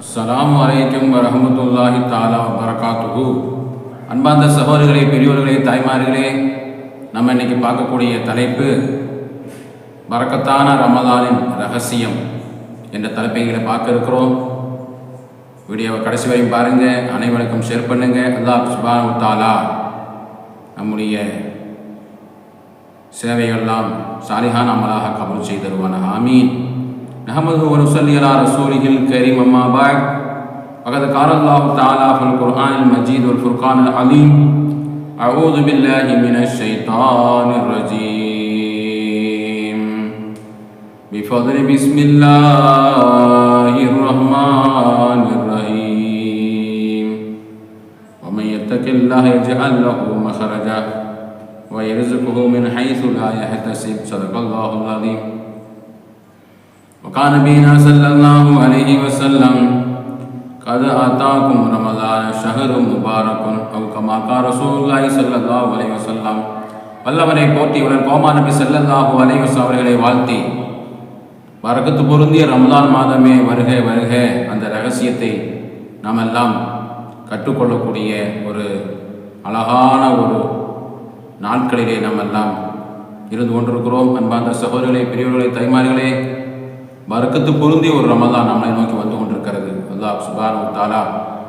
அஸ்லாம் வலைக்கம் வரமத்துல்லாஹி தாலா வரகாத்துகு அன்பார்ந்த சகோதரர்களே பெரியோர்களே தாய்மார்களே நம்ம இன்னைக்கு பார்க்கக்கூடிய தலைப்பு வரக்கத்தான ரமதானின் ரகசியம் என்ற தலைப்பைகளை பார்க்க இருக்கிறோம். வீடியோவை கடைசி வரையும் பாருங்க அனைவருக்கும் ஷேர் பண்ணுங்க. அல்லாஹ் சுபானு தாலா நம்முடைய சேவையெல்லாம் சாலிஹான் அமலாக கபூல் செய்து தருவானாக. ஆமீன். نحمده ونصلي على رسوله الكريم أما بعد. فقد قال الله تعالى في القرآن المجيد والفرقان العظيم أعوذ بالله من الشيطان الرجيم. بفضل بسم الله الرحمن الرحيم. ومن يتق الله يجعل له مخرجا ويرزقه من حيث لا يحتسب. صدق الله العظيم. وقال نبينا صلى الله عليه وسلم قد آتاكم رمضان شهر مبارك أو كما قال رسول الله صلى الله عليه وسلم வல்லவனை போற்றியுடன் கோமா நபி ஸல்லல்லாஹு அலைஹி வஸல்லம் அவர்களை வாழ்த்தி வரக்கத்து பொருந்திய ரமலான் மாதமே வருக வருக அந்த ரகசியத்தை நாம் எல்லாம் கற்றுக்கொள்ளக்கூடிய ஒரு அழகான ஒரு நாட்களிலே நாம் எல்லாம் இருந்து கொண்டிருக்கிறோம் அன்பார்ந்த சகோதரர்களே பெரியவர்களே தாய்மார்களே பரக்கத்து பொருந்திய ஒரு ரமதான் நம்மளை நோக்கி வந்து கொண்டிருக்கிறது. அல்லா சுபானு தாலா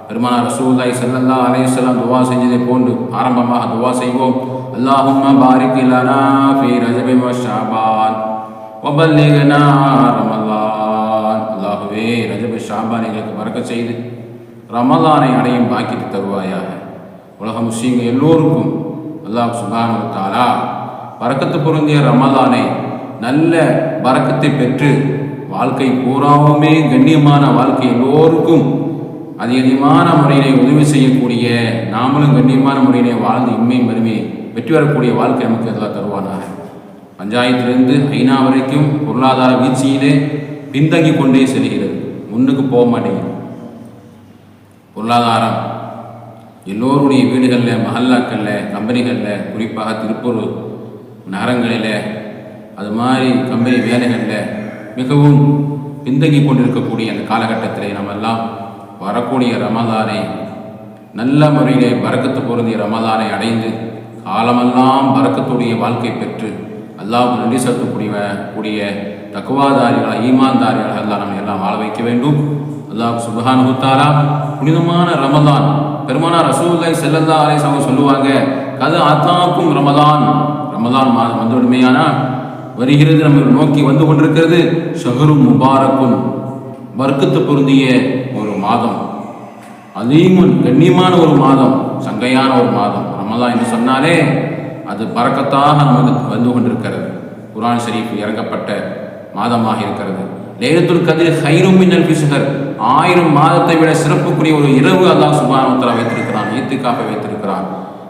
பெருமானா ரசூல்லாய் செல்லல்லா அலையம் துவா செஞ்சதை போன்று ஆரம்பமாக துவா செய்வோம். அல்லாஹும் பாரிக் லனா ஃபி ரஜபி ஷாபான் வபல்லிகனா ரமலான். அல்லாஹுவே ரஜபி ஷாபான் எங்களுக்கு மறக்க செய்து ரமலானை அடையும் பாக்கிட்டு தருவாயாக. உலக முஸ்லீம்கள் எல்லோருக்கும் அல்லாஹ் சுபானு தாலா பறக்கத்து பொருந்திய ரமலானை நல்ல பறக்கத்தை பெற்று வாழ்க்கை பூராவுமே கண்ணியமான வாழ்க்கை எல்லோருக்கும் அதிகமான முறையிலே உதவி செய்யக்கூடிய நாமளும் கண்ணியமான முறையிலே வாழ்ந்து இம்மை மறுமை வெற்றி வரக்கூடிய வாழ்க்கை நமக்கு எல்லாம் தருவானாக. பஞ்சாயத்திலிருந்து ஐநா வரைக்கும் பொருளாதார வீழ்ச்சியிலே பின்தங்கி கொண்டே செல்கிறது. முன்னுக்கு போக மாட்டேங்குது. பொருளாதாரம் எல்லோருடைய வீடுகளில் மஹல்லாக்களில் கம்பெனிகளில் குறிப்பாக திருப்பூர் நகரங்களில் அது மாதிரி கம்பெனி வேலைகளில் மிகவும் பின்தங்கி கொண்டிருக்கக்கூடிய அந்த காலகட்டத்தில் நம்ம எல்லாம் வரக்கூடிய ரமதானை நல்ல முறையிலே பறக்கத்து பொருந்திய ரமதானை அடைந்து காலமெல்லாம் பறக்கத்துடைய வாழ்க்கை பெற்று அல்லாஹ் நன்றி செலுத்தக்கூடிய கூடிய தக்குவாதாரிகளாக ஈமான்தாரிகளாக எல்லாம் நம்ம எல்லாம் வாழ வைக்க வேண்டும். அல்லாஹ் சுபஹான் ஹுத்தாரா புனிதமான ரமதான் பெருமானா ரசூல்லாய் செல்லல்லா அலை சொல்லுவாங்க கது அத்தாக்கும் ரமதான் ரமதான் மாதம் வந்து உண்மையானால் வருகிறது நம்ம நோக்கி வந்து கொண்டிருக்கிறது ஷஹரும் முபாரக்கும் வர்க்கத்து பொருந்திய ஒரு மாதம். அதையும் கண்ணியமான ஒரு மாதம் சங்கையான ஒரு மாதம். ரமதான் என்று சொன்னாலே அது பறக்கத்தாக நமக்கு வந்து கொண்டிருக்கிறது. குரான் ஷரீஃப் இறங்கப்பட்ட மாதமாக இருக்கிறது. லேலத்துல் கதிர் ஹைரும் மின்னல் ஆயிரம் மாதத்தை விட சிறப்புக்குரிய ஒரு இரவு அல்லாஹ் சுபானவத்தலா வைத்திருக்கிறான் ஈத்துக்காக வைத்திருக்கிறான்.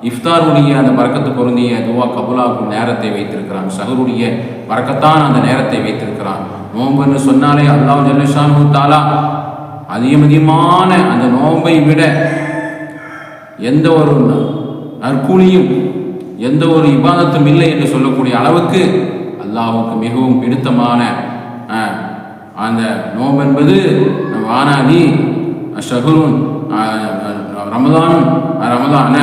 இஃப்தாருடைய அந்த பறக்கத்து பொருந்திய துவா கபுலாக்கும் நேரத்தை வைத்திருக்கிறான். சஹருடைய பறக்கத்தான் அந்த நேரத்தை வைத்திருக்கிறான். நோம்புன்னு சொன்னாலே அல்லாஹ் ஜல்லஷானு தாலா அதிகம் அதிகமான அந்த நோம்பை விட எந்த ஒரு நற்கூலியும் எந்த ஒரு இபாதத்தும் இல்லை என்று சொல்லக்கூடிய அளவுக்கு அல்லாஹுக்கு மிகவும் பிடித்தமான அந்த நோம்பு என்பது வானாதி ஷஹருன் ரமதான் ரமதான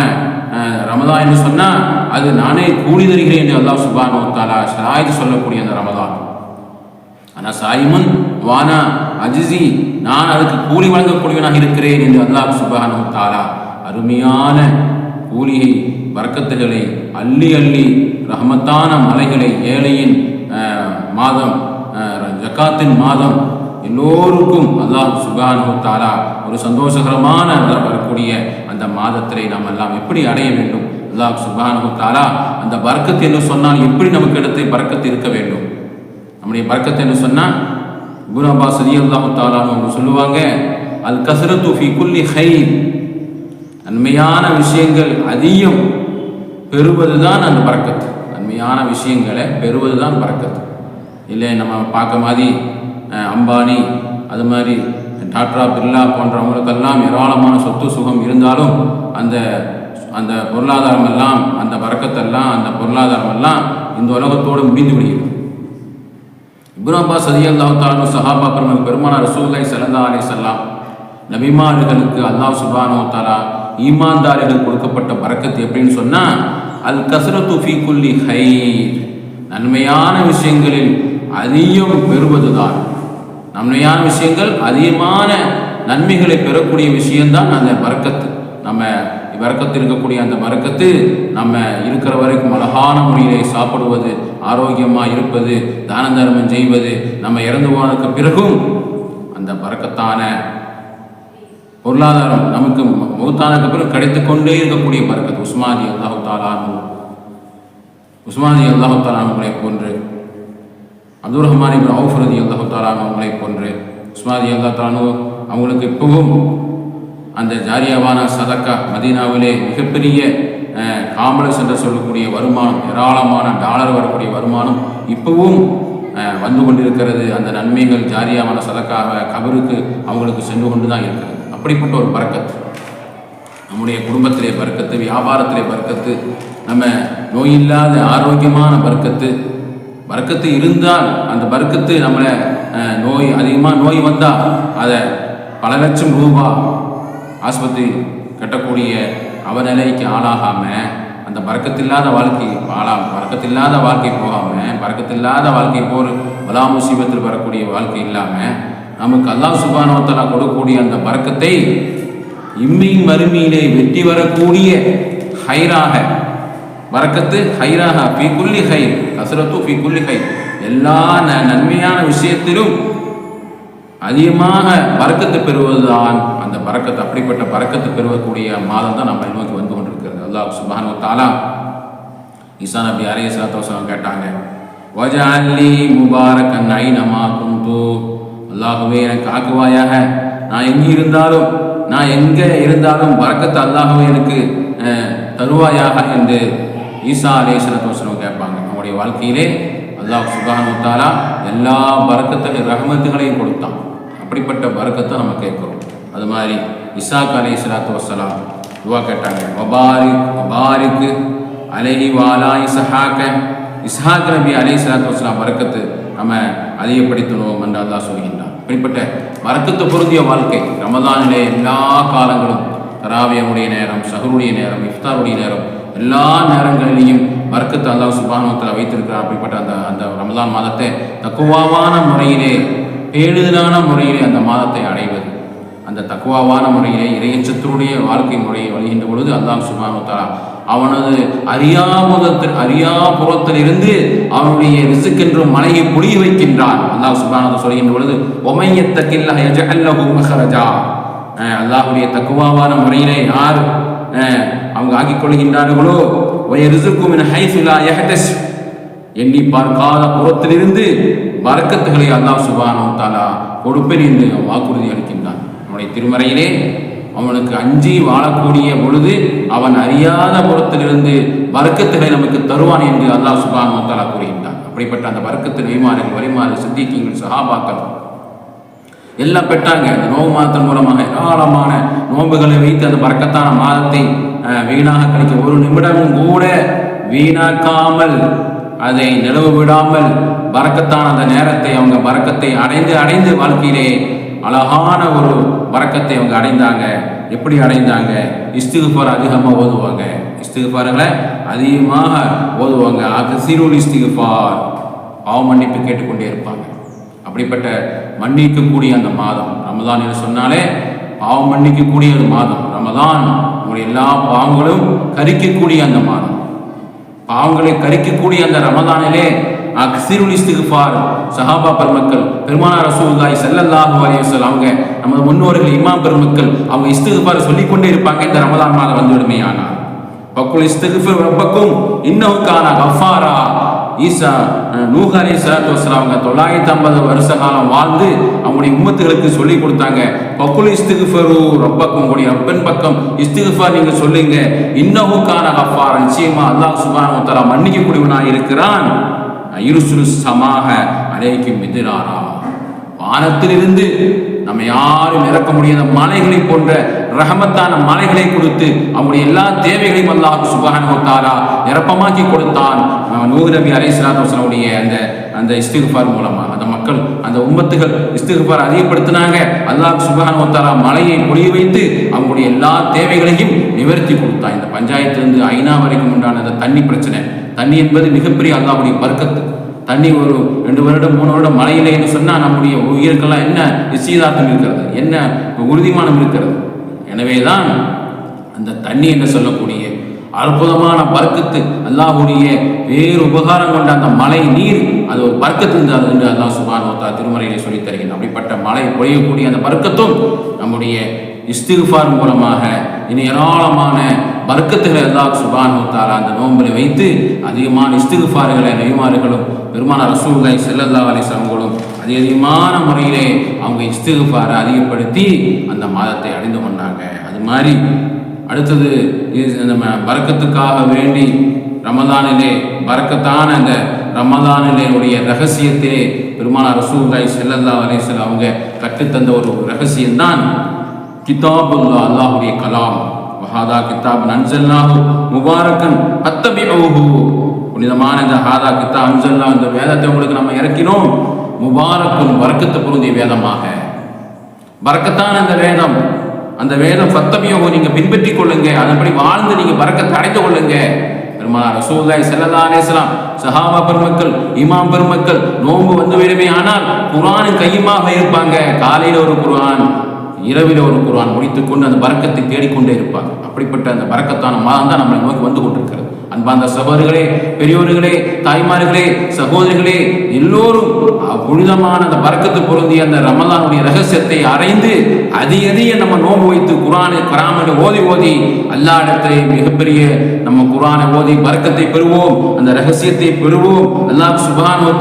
ரமதா என்று சொன்னால் அது நானே கூலி தருகிறேன் என்று அல்லாஹ் சுபானோ தாலா ஷராய்து சொல்லக்கூடிய அந்த ரமதான். ஆனால் சாயிமுன் வானா அஜிசி நான் அதுக்கு கூலி வழங்கக்கூடியவனாக இருக்கிறேன் என்று அல்லாஹ் சுபானோ தாலா அருமையான கூலியை வர்க்கத்துகளை அள்ளி அள்ளி ரஹமத்தான மலைகளை ஏழையின் மாதம் ஜக்காத்தின் மாதம் எல்லோருக்கும் அல்லாஹ் சுபானு தாலா ஒரு சந்தோஷகரமான வரக்கூடிய அந்த மாதத்திலே நாம் எல்லாம் எப்படி அடைய வேண்டும்? அல்லாஹ் சுபானு தாலா அந்த பறக்கத்து என்று சொன்னால் எப்படி நமக்கு இடத்தை பறக்கத்து இருக்க வேண்டும்? நம்முடைய பறக்கத்து என்று சொன்னால் குரு அப்பா சதி அல்லாஹு அவங்க சொல்லுவாங்க அல் கசரத்து ஃபி குல்லி ஹை நன்மையான விஷயங்கள் அதிகம் பெறுவதுதான் அந்த பறக்கத்து நன்மையான விஷயங்களை பெறுவதுதான் பறக்கத்து இல்லை நம்ம பார்க்க மாதிரி அம்பானி அது மாதிரி டாக்டரா பிர்லா போன்றவங்களுக்கெல்லாம் ஏராளமான சொத்து சுகம் இருந்தாலும் அந்த அந்த பொருளாதாரம் எல்லாம் அந்த வரக்கத்தெல்லாம் அந்த பொருளாதாரம் எல்லாம் இந்த உலகத்தோடு முடிந்து விடுகிறது. இப்னு அப்பாஸ் சதி அல்லாஹ் சஹாபா பெருமன் பெருமானார் ரசூலுல்லாஹி ஸல்லல்லாஹு அலைஹி வஸல்லம் நபிமார்களுக்கு அல்லாஹ் சுபானோ தாலா ஈமான்தாரிகள் கொடுக்கப்பட்ட பறக்கத்து எப்படின்னு சொன்னால் அல் கசரத்து ஃபி குல்லி ஹை நன்மையான விஷயங்களில் அதிகம் பெறுவதுதான். நன்மையான விஷயங்கள் அதிகமான நன்மைகளை பெறக்கூடிய விஷயம்தான் அந்த மறக்கத்து நம்ம வரக்கத்து இருக்கக்கூடிய அந்த பறக்கத்து நம்ம இருக்கிற வரைக்கும் அழகான முறையிலே சாப்பிடுவது ஆரோக்கியமாக இருப்பது தான தர்மம் செய்வது நம்ம இறந்து போனதுக்கு பிறகும் அந்த பறக்கத்தான பொருளாதாரம் நமக்கு மௌத்தானதுக்கு பிறகு கிடைத்து கொண்டே இருக்கக்கூடிய பறக்கத்து. உஸ்மானி அல்லாஹு தாலானு உஸ்மானி அல்லாஹு தாலானுகளை போன்று அப்துல் ரஹ்மான் இப்னு அவுஃப் ரதி அல்லாஹு தாலான் அவங்களை போன்று உஸ்மாதி அல்லா தாலானு அவங்களுக்கு இப்பவும் அந்த ஜாரியாவான சதக்கா மதீனாவிலே மிகப்பெரிய காமலஸ் என்று சொல்லக்கூடிய வருமானம் ஏராளமான டாலர் வரக்கூடிய வருமானம் இப்பவும் வந்து கொண்டிருக்கிறது. அந்த நன்மைகள் ஜாரியாவான சதக்காக கபருக்கு அவங்களுக்கு சென்று கொண்டு தான் இருக்கிறது. அப்படிப்பட்ட ஒரு பறக்கத்து. நம்முடைய குடும்பத்திலே பறக்கத்து வியாபாரத்திலே பறக்கத்து நம்ம நோயில்லாத ஆரோக்கியமான பறக்கத்து பறக்கத்து இருந்தால் அந்த பறக்கத்து நம்மளை நோய் அதிகமாக நோய் வந்தால் அதை பல லட்சம் ரூபா ஆஸ்பத்திரி கட்டக்கூடிய அவநிலைக்கு ஆளாகாமல் அந்த பறக்கத்தில்லாத வாழ்க்கை ஆளா பறக்கத்தில்லாத வாழ்க்கை போகாமல் பறக்கத்தில்லாத வாழ்க்கை போர் வலா முசீபத்தில் வரக்கூடிய வாழ்க்கை இல்லாமல் நமக்கு அல்லா சுபானவத்தலா கொடுக்கக்கூடிய அந்த பறக்கத்தை இம்மையும் மறுமையிலே வெற்றி வரக்கூடிய ஹைராக பறக்கத்து ஹைராக ஃபி குல்லி ஹைர். கசரத்து ஃபி குல்லி எல்லா நன்மையான விஷயத்திலும் அதிகமாக பறக்கத்தை பெறுவதுதான் அந்த பறக்கத்தை. அப்படிப்பட்ட பறக்கத்தை பெறுவக்கூடிய மாதம் தான் நம்ம நோக்கி வந்து கொண்டிருக்கிறது. அல்லாஹ் சுபானு தாலா ஈசா நபி அலைஹி ஸலாத்து கேட்டாங்க கேட்டாங்க வஜஅல்லி முபாரக்கன் ஐனமா குந்து அல்லாஹுவே எனக்கு ஆக்குவாயாக. நான் எங்கே இருந்தாலும் நான் எங்கே இருந்தாலும் பறக்கத்தை அல்லாஹ்வே எனக்கு தருவாயாக என்று ஈசா அலைஹி ஸலாத்து கேட்பாங்க. நம்முடைய வாழ்க்கையிலே அல்லாஹ் சுபானுத்தாலா எல்லா பறக்கத்து ரஹமத்துகளையும் கொடுத்தான். அப்படிப்பட்ட பறக்கத்தை நம்ம கேட்குறோம். அது மாதிரி இசாக் அலி இஸ்லாத்து வசலாம் துவா கேட்டாங்க. வபாரிக் வபாரிக்கு அலைஹி வாலா இசஹாக்க இஸ்ஹாக் நபி அலி இஸ்லாத்து வசலாம் வரக்கத்து நம்ம அதிகப்படுத்தணும் என்று அல்லாஹ் சொல்கின்றான். இப்படிப்பட்ட பரக்கத்து பொருந்திய வாழ்க்கை ரமதானிலே எல்லா காலங்களும் தராவியனுடைய நேரம் சஹருடைய நேரம் இஃப்தாருடைய நேரம் எல்லா நேரங்களிலையும் பரக்கத்து அல்லாஹ் சுபானுவத்தில் வைத்திருக்கிறார். அப்படிப்பட்ட அந்த அந்த ரமலான் மாதத்தை தக்குவாவான முறையிலே பேடுதலான முறையிலே அந்த மாதத்தை அடைவது. அந்த தக்குவாவான முறையிலே இறையச்சத்தினுடைய வாழ்க்கை முறையை வழிகின்ற பொழுது அல்லாஹ் சுபானு அவனது அறியாமுதத்தில் அறியாபுறத்திலிருந்து அவனுடைய ரிசுக்கென்று மலையை முடிய வைக்கின்றான். அல்லாஹ் சுபானு சொல்கின்ற பொழுது ஒமையத்தக்கில்லா யஜஅல்லஹு மஹரஜா. அஹ் தக்குவாவான முறையிலே யார் அவங்க ஆக்கிக் கொள்கின்றார்களோ வயரிசுக்கும் மின் ஹைஸு எண்ணி பார்க்காத புறத்திலிருந்து வரக்கத்துகளை அல்லாஹ் சுபானோ தாலா கொடுப்பேன் என்று வாக்குறுதி அளிக்கின்றான். அவனுடைய திருமறையிலே அவனுக்கு அஞ்சி வாழக்கூடிய பொழுது அவன் அறியாத புறத்திலிருந்து பறக்கத்துகளை நமக்கு தருவான் என்று அல்லாஹ் சுபானோ தாலா கூறுகின்றான். அப்படிப்பட்ட அந்த பறக்கத்து நெய்மார்கள் வரிமாறு சித்திக்கிங்கள் சஹாபாக்கள் எல்லாம் பெற்றாங்க. அந்த நோவு மாதத்தின் மூலமாக ஏராளமான நோன்புகளை வைத்து அந்த பறக்கத்தான மாதத்தை வீணாக கழிக்க ஒரு நிமிடமும் கூட வீணாக்காமல் அதை நிலவு விடாமல் பறக்கத்தான அந்த நேரத்தை அவங்க பறக்கத்தை அடைந்து அடைந்து வாழ்க்கையிலே அழகான ஒரு பறக்கத்தை அவங்க அடைந்தாங்க. எப்படி அடைந்தாங்க? இஸ்திகுபார் அதிகமாக ஓதுவாங்க. இஸ்திகுபார்களை அதிகமாக ஓதுவாங்க. அகசிருள் இஸ்திகுபார் பாவ மன்னிப்பு கேட்டுக்கொண்டே இருப்பாங்க. அப்படிப்பட்ட மன்னிக்கக்கூடிய அந்த மாதம். ரமதான் என்று சொன்னாலே பாவம் மன்னிக்கக்கூடிய ஒரு மாதம். ரமதான் எல்லா பாவங்களும் கரிக்கக்கூடிய அந்த மாதம். பாவங்களை கரிக்கக்கூடிய அந்த ரமதானிலே அக்சிருல் இஸ்திகுஃபார் சஹாபா பெருமக்கள் பெருமானார் ரசூல்லாய் செல்லல்லாஹு அலைஹி அவங்க நமது முன்னோர்கள் இமாம் பெருமக்கள் அவங்க இஸ்திகுஃபார் சொல்லிக்கொண்டே இருப்பாங்க இந்த ரமதான் மாதம் வந்துவிடுமே ஆனால். பக்குள் இஸ்திகுஃபர் ரப்பக்கும் இன்னவுக்கான கஃபாரா ஈசா நூஹ் அலி சலாத்து வஸ்லாம் அவங்க தொள்ளாயிரத்தி ஐம்பது வருஷ காலம் வாழ்ந்து அவங்களுடைய உம்மத்துகளுக்கு சொல்லி கொடுத்தாங்க. பக்குல் இஸ்திகுஃபரு ரப்பக்கும் உங்களுடைய ரப்பன் பக்கம் இஸ்திகுஃபார் நீங்க சொல்லுங்க. இன்னமுக்கான கான நிச்சயமா அல்லாஹ் சுபான வ மன்னிக்க மன்னிக்கக்கூடியவனாக இருக்கிறான். இருசுரு சமாக அலைக்கு மிதிராரா வானத்திலிருந்து நம்ம யாரும் இறக்க முடியாத மலைகளை போன்ற ரஹமத்தான மலைகளை கொடுத்து அவங்களுடைய எல்லா தேவைகளையும் அல்லாஹ் சுபஹானஹு வ நிரப்பமாக்கி கொடுத்தான். நூஹ் நபி அலைஹிஸ்ஸலாத்து அந்த அந்த இஸ்திகுஃபார் மூலமாக அந்த மக்கள் அந்த உம்மத்துகள் இஸ்திகுஃபார் அதிகப்படுத்தினாங்க. அல்லாஹ் சுபஹான் ஒத்தாரா மலையை பொழிய வைத்து அவங்களுடைய எல்லா தேவைகளையும் நிவர்த்தி கொடுத்தான் இந்த பஞ்சாயத்துலேருந்து ஐநா வரைக்கும் உண்டான அந்த தண்ணி பிரச்சனை. தண்ணி என்பது மிகப்பெரிய அல்லாவுடைய பர்க்கத்து தண்ணி ஒரு ரெண்டு வருடம் மூணு வருடம் மழையிலேன்னு சொன்னால் நம்முடைய உயிருக்கெல்லாம் என்ன நிச்சயதார்த்தம் இருக்கிறது? என்ன உறுதிமானம் இருக்கிறது? எனவே தான் அந்த தண்ணி என்ன சொல்லக்கூடிய அற்புதமான பர்க்கத்து அல்லாஹுடைய வேறு உபகாரம் கொண்ட அந்த மழை நீர் அது ஒரு பர்க்கத்து இருந்தது என்று அல்லாஹ் சுபானோத்தா திருமறையிலே சொல்லித் தருகிறேன் அப்படிப்பட்ட மழை பொழியக்கூடிய அந்த பர்க்கத்தும் நம்முடைய இஸ்திகுஃபார் மூலமாக இனி ஏராளமான பர்க்கத்துகளை அல்லாஹ் சுபான் அந்த நோம்பில் வைத்து அதிகமான இஸ்திகுஃபார்களை நெய்மாறுகளும் பெருமான ரசூல்காய் செல்லல்லா அலிஸ்லாம்களும் அதிக அதிகமான முறையிலே அவங்க இஸ்திகுஃபாரை அதிகப்படுத்தி அந்த மாதத்தை அடைந்து கொண்டாங்க. அது மாதிரி அடுத்தது இது நம்ம வரக்கத்துக்காக வேண்டி ரமதானிலே வரக்கத்தான அந்த ரமதானிலேனுடைய ரகசியத்திலே பெருமானார் ரசூல்லாய் செல்லல்லா அலேசல் அவங்க கற்றுத்தந்த ஒரு ரகசியம்தான் கிதாபுல்லா அல்லாஹுடைய கலாம். ஹாதா கிதாப் நன்சல்லாஹு முபாரக்கன் அத்தபிஹு புனிதமான இந்த ஹாதா கித்தா அன்சல்லா இந்த வேதத்தை உங்களுக்கு நம்ம இறக்கினோம். முபாரக்குன் வரக்கத்து பொருந்திய வேதமாக. வரக்கத்தான அந்த வேதம் அந்த வேதம் சத்தமியோ நீங்கள் பின்பற்றி கொள்ளுங்க. அதன்படி வாழ்ந்து நீங்கள் பறக்க தடைத்து கொள்ளுங்க. பெருமானார் ரசூல்லாய் செல்லல்லா அலேஸ்லாம் சஹாபா பெருமக்கள் இமாம் பெருமக்கள் நோன்பு வந்து விடுமே. ஆனால் குரானின் கையுமாக இருப்பாங்க. காலையில் ஒரு குரான் இரவில் ஒரு குரான் முடித்துக்கொண்டு அந்த பறக்கத்தை தேடிக்கொண்டே இருப்பாங்க. அப்படிப்பட்ட அந்த பறக்கத்தான மாதம் தான் நம்மளை நோக்கி வந்து கொண்டிருக்கிறது. அன்பார்ந்த சகோதரர்களே பெரியோர்களே தாய்மார்களே சகோதரிகளே எல்லோரும் புனிதமான அந்த பறக்கத்து பொருந்திய அந்த ரமலானுடைய ரகசியத்தை அறைந்து அதி அதிக நம்ம நோம்பு வைத்து குரானை குரானை ஓதி ஓதி எல்லா இடத்திலே மிகப்பெரிய நம்ம குரானை ஓதி பறக்கத்தை பெறுவோம் அந்த ரகசியத்தை பெறுவோம். அல்லாஹ் சுபானு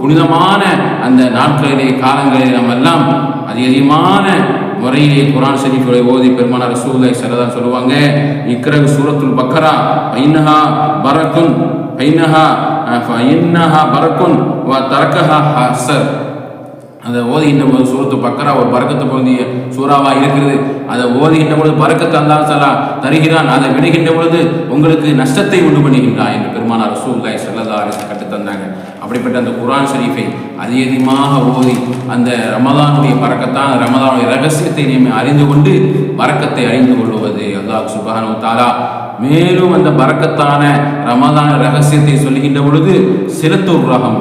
புனிதமான அந்த நாட்களிலே காலங்களிலே நம்ம எல்லாம் அதிகமான முறையிலே குரான் ஷரீஃபுகளை ஓதி பெருமானார் ரசூலை சரதா சொல்லுவாங்க இக்ரகு சூரத்துல் பக்கரா பைனஹா பரக்குன் பைனஹா பைனஹா பரக்குன் வ தரக்கஹா ஹசர் அதை ஓதுகின்ற போது சூரத்து பக்கரா ஒரு பறக்கத்தை பொருந்திய சூறாவா இருக்கிறது. அதை ஓதுகின்ற பொழுது பறக்கத்தை அல்லா சலா தருகிறான். அதை விடுகின்ற பொழுது உங்களுக்கு நஷ்டத்தை உண்டு பண்ணுகின்றான் என்று பெருமானார் ரசூல்லாய் சல்லா அரசு கட்டுத்தந்தாங்க அப்படிப்பட்ட அந்த குரான் ஷரீஃபை அதிகமாக ஓதி அந்த ரமதானுடைய பறக்கத்தான் ரமதானுடைய ரகசியத்தை நீங்கள் அறிந்து கொண்டு பறக்கத்தை அறிந்து கொள்வது அல்லாஹ் சுபானு தாலா மேலும் அந்த பறக்கத்தான ரமதான ரகசியத்தை சொல்லுகின்ற பொழுது சிலத்துர் ரகம்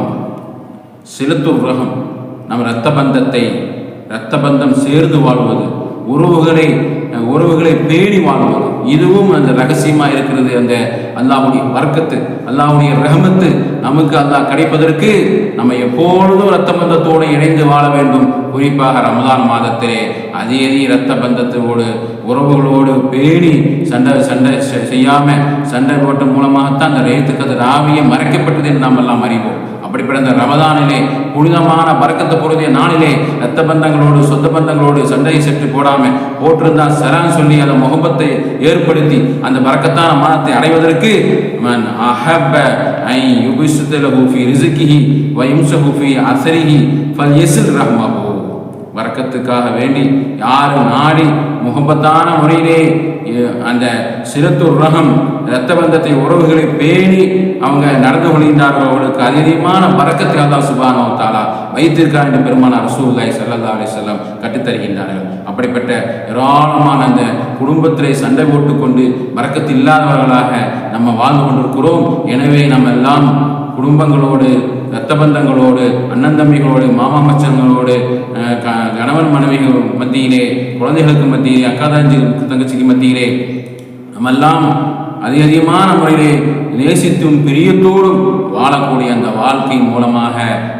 சிலத்துர் ரகம் நம் இரத்த பந்தத்தை இரத்த பந்தம் சேர்ந்து வாழ்வது. உறவுகளை உறவுகளை பேணி வாழ்வது இதுவும் அந்த ரகசியமாக இருக்கிறது அந்த அல்லாவுடைய வர்க்கத்து அல்லாவுடைய ரகமத்து நமக்கு அல்லாஹ் கிடைப்பதற்கு நம்ம எப்பொழுதும் இரத்த பந்தத்தோடு இணைந்து வாழ வேண்டும். குறிப்பாக ரமதான் மாதத்திலே அதே இரத்த பந்தத்தோடு உறவுகளோடு பேணி சண்டை சண்டை செய்யாமல் சண்டை போட்ட மூலமாகத்தான் அந்த ரேத்துக்கு அது ராவியம் மறைக்கப்பட்டது என்று நாம் எல்லாம் அறிவோம். அப்படிப்பட்ட அந்த ரமதானிலே புனிதமான பறக்கத்தை பொருதிய நாளிலே ரத்த பந்தங்களோடு சொந்த பந்தங்களோடு சண்டையை செட்டு போடாமல் போட்டிருந்தா சரான்னு சொல்லி அந்த முகப்பத்தை ஏற்படுத்தி அந்த பறக்கத்தான மானத்தை அடைவதற்கு மன் அஹப்ப ஐ யுபிசுத்தலஹு ஃபி ரிஸ்கிஹி வ ஃபல் யஸில் ரஹ்மஹு. வரக்கத்துக்காக வேண்டி யாரும் நாடி முகப்பத்தான முறையிலே அந்த சிறத்தூர் ரகம் இரத்த பந்தத்தை உறவுகளை பேணி அவங்க நடந்து கொள்கின்றார்கள் அவர்களுக்கு அதிகமான பறக்கத்தை அல்லா சுபானோ தாலா வைத்திருக்கார் என்று பெருமான ரசூல்லாய் சல்லா அலி செல்லம் கற்றுத்தருகின்றார்கள் அப்படிப்பட்ட ஏராளமான அந்த குடும்பத்திலே சண்டை போட்டுக்கொண்டு பறக்கத்து இல்லாதவர்களாக நம்ம வாழ்ந்து கொண்டிருக்கிறோம். எனவே நம்ம எல்லாம் குடும்பங்களோடு ரத்த பந்தங்களோடு அண்ணன் தம்பிகளோடு மாமா மச்சங்களோடு கணவன் மனைவிகள் மத்தியிலே குழந்தைகளுக்கு மத்தியிலே அக்கா தங்கச்சிக்கு மத்தியிலே நம்மெல்லாம் அதிகமான முறையிலே நேசித்தும் பிரியத்தோடும் வாழக்கூடிய அந்த வாழ்க்கை மூலமாக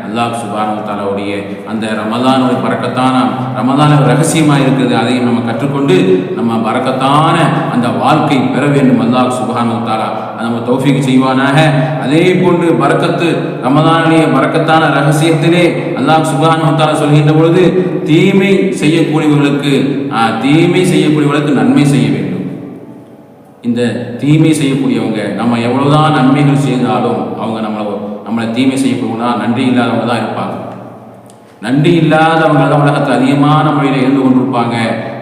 அல்லாஹ் சுபானு தாலாவுடைய அந்த ரமதானுடைய பறக்கத்தான ரமதான ரகசியமாக இருக்கிறது அதையும் நம்ம கற்றுக்கொண்டு நம்ம பறக்கத்தான அந்த வாழ்க்கை பெற வேண்டும். அல்லாஹ் சுபானு தாலா நம்ம தௌஃபிக் செய்வானாக. அதே போன்று பறக்கத்து ரமதானுடைய பறக்கத்தான ரகசியத்திலே அல்லாஹ் சுபானு தாலா சொல்கின்ற பொழுது தீமை செய்யக்கூடியவர்களுக்கு தீமை செய்யக்கூடியவர்களுக்கு நன்மை செய்ய வேண்டும். இந்த தீமை செய்யக்கூடியவங்க நம்ம எவ்வளோதான் நன்மைகள் செய்தாலும் அவங்க நம்மளை நம்மளை தீமை செய்யக்கூடியவங்கன்னா நன்றி இல்லாதவங்க தான் இருப்பாங்க. நன்றி இல்லாதவங்க தான் உலகத்தில் அதிகமான முறையில் இருந்து கொண்டிருப்பாங்க.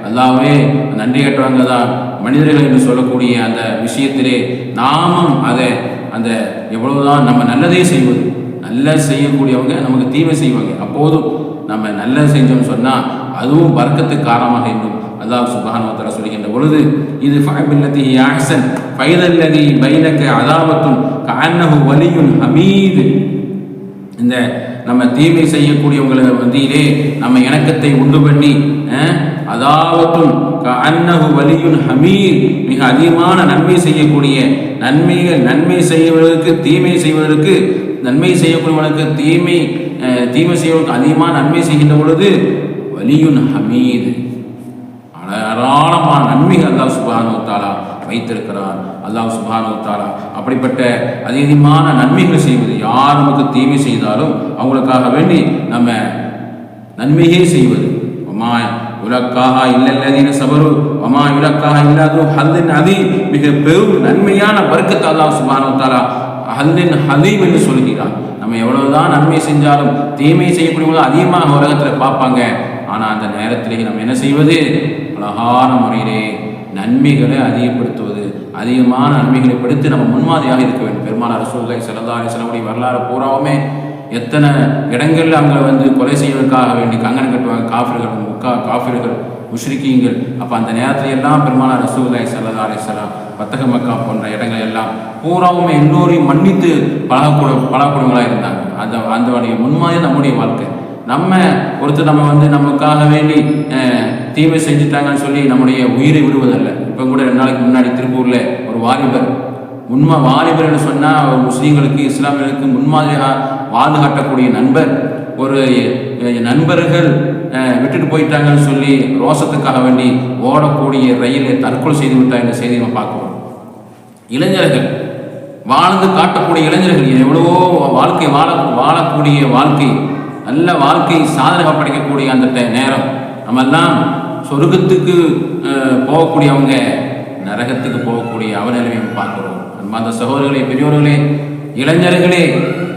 அல்லாவே நன்றி கேட்டவங்க தான் மனிதர்கள் என்று சொல்லக்கூடிய அந்த விஷயத்திலே நாமும் அதை அந்த எவ்வளவுதான் நம்ம நல்லதே செய்வது நல்லது செய்யக்கூடியவங்க நமக்கு தீமை செய்வாங்க. அப்போதும் நம்ம நல்லது செஞ்சோம்னு சொன்னால் அதுவும் வர்க்கத்துக்கு காரணமாக இருக்கும் அல்லாஹ் சுபானுவத்தர சொல்கின்ற பொழுது இது ஃபபில்லதி ஆஹ்சன் ஃபைதல்லதி பைனக அதாவத்தும் கஅன்னஹு வலியுன் ஹமீது. இந்த நம்ம தீமை செய்யக்கூடியவங்களை மத்தியிலே நம்ம இணக்கத்தை உண்டு பண்ணி அதாவத்தும் அன்னகு வலியுன் ஹமீர் மிக அதிகமான நன்மை செய்யக்கூடிய நன்மைகள் நன்மை செய்வதற்கு தீமை செய்வதற்கு நன்மை செய்யக்கூடியவனுக்கு தீமை தீமை செய்வதற்கு அதிகமான நன்மை செய்கின்ற பொழுது வலியுன் ஹமீது. ஏராளமான நன்மைகள் அல்லாஹ் சுபானு தாலா வைத்திருக்கிறார் அல்லாஹ் சுபானு தாலா அப்படிப்பட்ட அதிகமான நன்மைகள் செய்வது யார் நமக்கு தீமை செய்தாலும் அவங்களுக்காக வேண்டி நம்ம நன்மையே செய்வது. அம்மா உலக்காக இல்லல்லதீன சபரு அம்மா உலக்காக இல்லாதோ ஹல்லின் அதி மிக பெரும் நன்மையான வர்க்கத்தை அல்லாஹ் சுபானு தாலா ஹல்லின் ஹலீம் என்று சொல்கிறார். நம்ம எவ்வளவுதான் நன்மை செஞ்சாலும் தீமை செய்யக்கூடியவங்களும் அதிகமாக உலகத்தில் பார்ப்பாங்க. ஆனால் அந்த நேரத்திலேயே நம்ம என்ன செய்வது? அழகான முறையிலே நன்மைகளை அதிகப்படுத்துவது அதிகமான நன்மைகளை படுத்து நம்ம முன்மாதிரியாக இருக்க வேண்டும். பெருமான அரசுகளை செல்லதா சிலவுடைய வரலாறு பூராவுமே எத்தனை இடங்களில் அங்கே வந்து கொலை செய்வதற்காக வேண்டி கங்கணம் கட்டுவாங்க. காஃபிர்கள் முக்கா காஃபிர்கள் முஷ்ரிக்கீங்கள் அப்போ அந்த நேரத்தில் எல்லாம் பெருமான ரசூலை சல்லா அலிஸ்லாம் வத்தக மக்கா போன்ற இடங்கள் எல்லாம் பூராவுமே எல்லோரையும் மன்னித்து பழகக்கூட பழகக்கூடங்களாக இருந்தாங்க. அந்த அந்த முன்மாதிரி நம்முடைய வாழ்க்கை. நம்ம ஒருத்தர் நம்ம வந்து நமக்காக வேண்டி தீமை செஞ்சுட்டாங்கன்னு சொல்லி நம்முடைய உயிரை விடுவதல்ல. இப்போ கூட ரெண்டு நாளைக்கு முன்னாடி திருப்பூரில் ஒரு வாலிபர் உண்மை வாலிபர்னு சொன்னால் ஒரு முஸ்லீம்களுக்கு இஸ்லாமியர்களுக்கு முன்மாதிரியாக வாழ்ந்து காட்டக்கூடிய நண்பர் ஒரு நண்பர்கள் விட்டுட்டு போயிட்டாங்கன்னு சொல்லி ரோசத்துக்காக வேண்டி ஓடக்கூடிய ரயிலை தற்கொலை செய்து விட்டாங்க செய்தி செய்தியை நம்ம பார்க்குறோம். இளைஞர்கள் வாழ்ந்து காட்டக்கூடிய இளைஞர்கள் எவ்வளவோ வாழ்க்கை வாழ வாழக்கூடிய வாழ்க்கை நல்ல வாழ்க்கை சாதனை படைக்கக்கூடிய அந்த டை- நேரம். நம்மெல்லாம் சொர்க்கத்துக்கு போகக்கூடியவங்க நரகத்துக்கு போகக்கூடிய அவநிலையும் பார்க்கிறோம். நம்ம அந்த சகோதரர்களே பெரியோர்களே இளைஞர்களே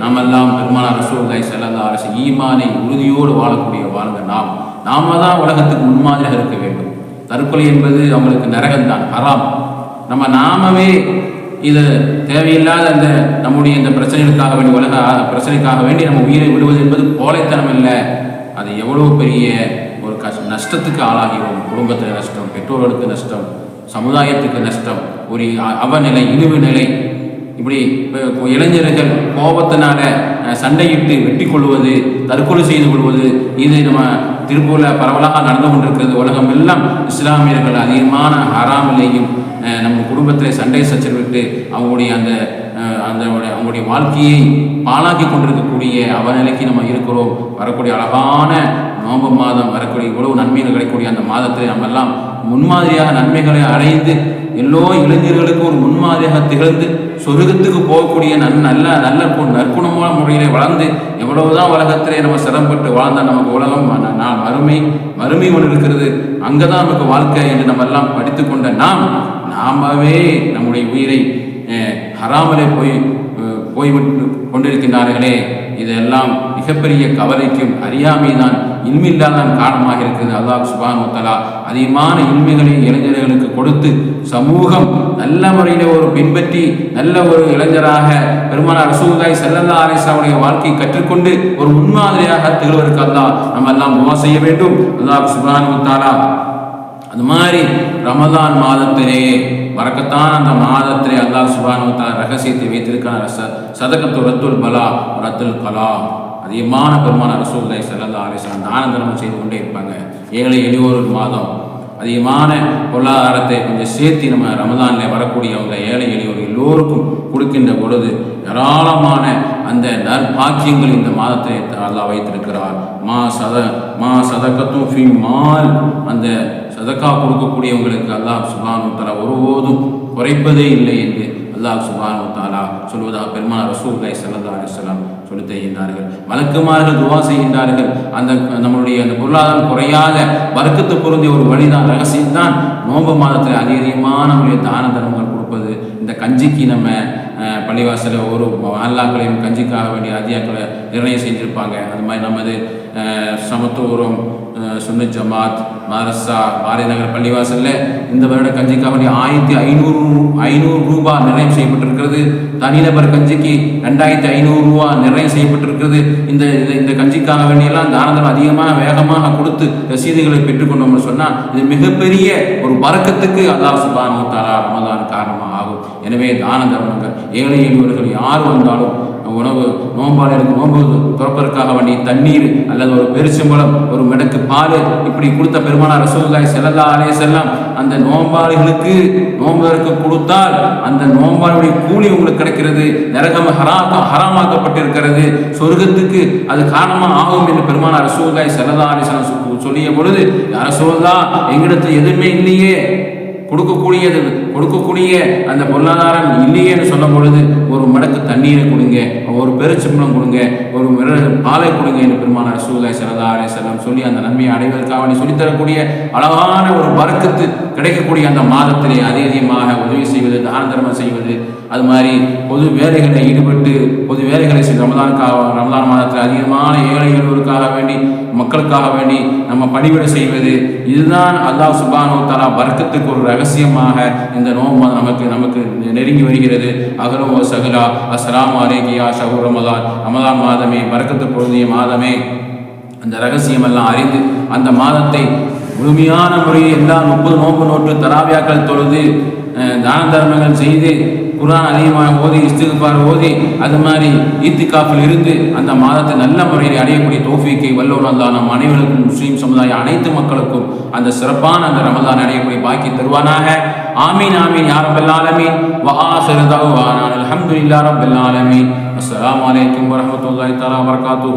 நாம் எல்லாம் பெருமான ரசூலை செல்லல்லா அரசு ஈமானை உறுதியோடு வாழக்கூடிய வாழ்ந்த நாம். நாம தான் உலகத்துக்கு முன்மாதிரியாக இருக்க வேண்டும். தற்கொலை என்பது அவங்களுக்கு நரகம்தான் ஹராம். நம்ம நாமவே இது தேவையில்லாத அந்த நம்முடைய இந்த பிரச்சனைகளுக்காக வேண்டி உலக பிரச்சனைக்காக வேண்டி நம்ம உயிரை விடுவது என்பது கோலைத்தனம் இல்லை அது எவ்வளோ பெரிய கஷ் நஷ்டத்துக்கு ஆளாகிறோம் குடும்பத்தில் நஷ்டம் பெற்றோர்களுக்கு நஷ்டம் சமுதாயத்துக்கு நஷ்டம் ஒரு அவநிலை இழிவு நிலை. இப்படி இளைஞர்கள் கோபத்தினால சண்டையிட்டு வெட்டி கொள்வது தற்கொலை செய்து கொள்வது இது நம்ம திருப்பூரில் பரவலாக நடந்து கொண்டிருக்கிறது. உலகம் எல்லாம் இஸ்லாமியர்கள் அதிகமான ஹராமிலேயும் நம்ம குடும்பத்தில் சண்டை சச்சரவிட்டு அவங்களுடைய அந்த அந்த அவங்களுடைய வாழ்க்கையை பாழாக்கி கொண்டிருக்கக்கூடிய அவநிலைக்கு நம்ம இருக்கிறோம். வரக்கூடிய அழகான நோன்பு மாதம் வரக்கூடிய இவ்வளவு நன்மைகள் கிடைக்கக்கூடிய அந்த மாதத்தை நம்ம எல்லாம் முன்மாதிரியாக நன்மைகளை அடைந்து எல்லோ இளைஞர்களுக்கு ஒரு முன்மாதிரியாக திகழ்ந்து சொர்க்கத்துக்கு போகக்கூடிய நன் நல்ல நல்ல நற்குணமான முறையிலே வளர்ந்து எவ்வளவுதான் உலகத்திலே நம்ம சிரமப்பட்டு வாழ்ந்தால் நமக்கு உலகம் ம- நான் மறுமை மறுமை ஒன்று இருக்கிறது. அங்கே தான் நமக்கு வாழ்க்கை என்று நம்ம எல்லாம் படித்துக்கொண்ட நாம் நாமவே நம்முடைய உயிரை ஹராமலே போய் போய்விட்டு கொண்டிருக்கின்றார்களே இதெல்லாம் மிகப்பெரிய கவலைக்கும் அறியாமைதான் இல்மில்லாதான் காரணமாக இருக்குது. அல்லாஹ் சுபான் முத்தலா அதிகமான இல்மைகளை இளைஞர்களுக்கு கொடுத்து சமூகம் நல்ல முறையில் ஒரு பின்பற்றி நல்ல ஒரு இளைஞராக பெருமானார் ரசூதாய் செல்லல்லா அலிசாவுடைய வாழ்க்கை வாழ்க்கையை கற்றுக்கொண்டு ஒரு முன்மாதிரியாக திகழ்வதற்கு அல்லா நம்ம எல்லாம் துவா செய்ய வேண்டும். அல்லாஹ் சுபான் முத்தாலா அது மாதிரி ரமதான் மாதத்திலே வரக்கத்தான் அந்த மாதத்திலே அல்லாஹ் சுபானு ரகசியத்தை வைத்திருக்கான ச சதகத்து ரத்துல் பலா ரத்துல் கலா. அதிகமான பெருமான ரசூல்லை செல்லல்லா அலிஸ்லாம் தான தர்மம் செய்து கொண்டே இருப்பாங்க. ஏழை எளியோர் மாதம். அதிகமான பொருளாதாரத்தை கொஞ்சம் சேர்த்து நம்ம ரமதானில் வரக்கூடியவங்க ஏழை எளியோர் எல்லோருக்கும் கொடுக்கின்ற பொழுது ஏராளமான அந்த நற்பாக்கியங்கள் இந்த மாதத்தை அல்லா வைத்திருக்கிறார். மா சத மா சதக்கத்தும் ஃபி மால். அந்த சதக்கா கொடுக்கக்கூடியவங்களுக்கு அல்லாஹ் சுபானு தாலா ஒருபோதும் குறைப்பதே இல்லை என்று அல்லாஹ் சுபானு தாலா சொல்வதாக பெருமாள் ரசூல்லாய் சல்லா அலிஸ்லாம் சொல்லி தருகின்றார்கள். மலக்குமார்கள் துவா செய்கின்றார்கள். அந்த நம்மளுடைய அந்த பொருளாதாரம் குறையாத வர்க்கத்து பொருந்திய ஒரு வழிதான் ரகசியம் தான் மாதத்தில் அதிக அதிகமான நம்முடைய தான தர்மங்கள் கொடுப்பது. இந்த கஞ்சிக்கு நம்ம பள்ளிவாசலில் ஒரு அல்லாக்களையும் கஞ்சிக்காக வேண்டிய அதிகாக்களை நிர்ணயம் செஞ்சுருப்பாங்க. அது மாதிரி நமது சமத்துவரம் சுன்னு ஜமாத் மதரசா பாரதிநகர் பள்ளிவாசலில் இந்த வருட கஞ்சிக்காக வேண்டிய ஆயிரத்தி ஐநூறு ஐநூறு ரூபாய் நிர்ணயம் செய்யப்பட்டிருக்கிறது. தனிநபர் கஞ்சிக்கு ரெண்டாயிரத்தி ஐநூறு ரூபா நிர்ணயம் செய்யப்பட்டிருக்கிறது. இந்த இந்த- இந்த கஞ்சிக்காக வேண்டியெல்லாம் தானதம் அதிகமாக வேகமாக கொடுத்து ரசீதுகளை பெற்றுக்கொண்டோம்னு சொன்னால் இது மிகப்பெரிய ஒரு பறக்கத்துக்கு அல்லாஹ் சுபான் தாரா ரமதான் காரணமாக எனவே தான தர்மங்கள் ஏழை எளியவர்கள் யார் வந்தாலும் உணவு நோம்பாளருக்கு நோன்பு துறப்பதற்காக வேண்டி தண்ணீர் அல்லது ஒரு பெருச்சம்பளம் ஒரு மிடக்கு பால் இப்படி கொடுத்த பெருமானார் ரசூலுல்லாஹி செல்லல்லா அலே செல்லாம் அந்த நோம்பாளிகளுக்கு நோம்பதற்கு கொடுத்தால் அந்த நோம்பாளுடைய கூலி உங்களுக்கு கிடைக்கிறது. நரகம் ஹராக்க ஹராமாக்கப்பட்டிருக்கிறது. சொர்க்கத்துக்கு அது காரணமாக ஆகும் என்று பெருமானார் ரசூலுல்லாஹி செல்லல்லா அலே வஸல்லம் சொல்லிய பொழுது யார எங்கிடத்தில் எதுவுமே இல்லையே. கொடுக்கக்கூடியது கொடுக்கக்கூடிய அந்த பொருளாதாரம் இல்லையேன்னு சொல்லும் பொழுது ஒரு மடக்கு தண்ணீரை கொடுங்க ஒரு பெருச்சிம்பளம் கொடுங்க ஒரு மிர பாலை கொடுங்க என்று பெருமானார் சூலை சரதா அலே செல்லம் சொல்லி அந்த நன்மையை அடைவதற்காக வேண்டி சொல்லித்தரக்கூடிய அழகான ஒரு வரக்கத்து கிடைக்கக்கூடிய அந்த மாதத்திலே அதிக அதிகமாக உதவி செய்வது தான தர்மம் செய்வது அது மாதிரி பொது வேலைகளில் ஈடுபட்டு பொது வேலைகளை செய்து ரமதானுக்காக ரமதான் மாதத்தில் அதிகமான ஏழை எழுவருக்காக வேண்டி மக்களுக்காக வேண்டி நம்ம பணிவிட செய்வது இதுதான் அல்லாஹ் சுபானோ தலா வர்க்கத்துக்கு ஒரு ரகசியமாக இந்த நோம்பு மாதம் நமக்கு நமக்கு நெருங்கி வருகிறது. அகலம் ஓ சகலா. அஸ்லாம் அலேகியா ஷஹூர் ரமதான். ரமதான் மாதமே பறக்கத்து பொருந்திய மாதமே. அந்த ரகசியம் எல்லாம் அறிந்து அந்த மாதத்தை முழுமையான முறையில் எல்லா முப்பது நோம்பு நோட்டு தராவியாக்கள் தொழுது தான தர்மங்கள் செய்து குரான் அதிகமாக ஓதி இஸ்திகுபார் ஓதி அது மாதிரி ஈத்திகாஃபில் இருந்து அந்த மாதத்தை நல்ல முறையில் அடையக்கூடிய தோஃபிக்கை வல்லோர் அல்லா நம் அனைவருக்கும் முஸ்லீம் சமுதாய அனைத்து மக்களுக்கும் அந்த சிறப்பான அந்த ரமதான் அடையக்கூடிய பாக்கி தருவானாக. آمين آمين يا رب العالمين وآخر دعوانا الحمد لله رب العالمين السلام عليكم ورحمة الله تعالى وبركاته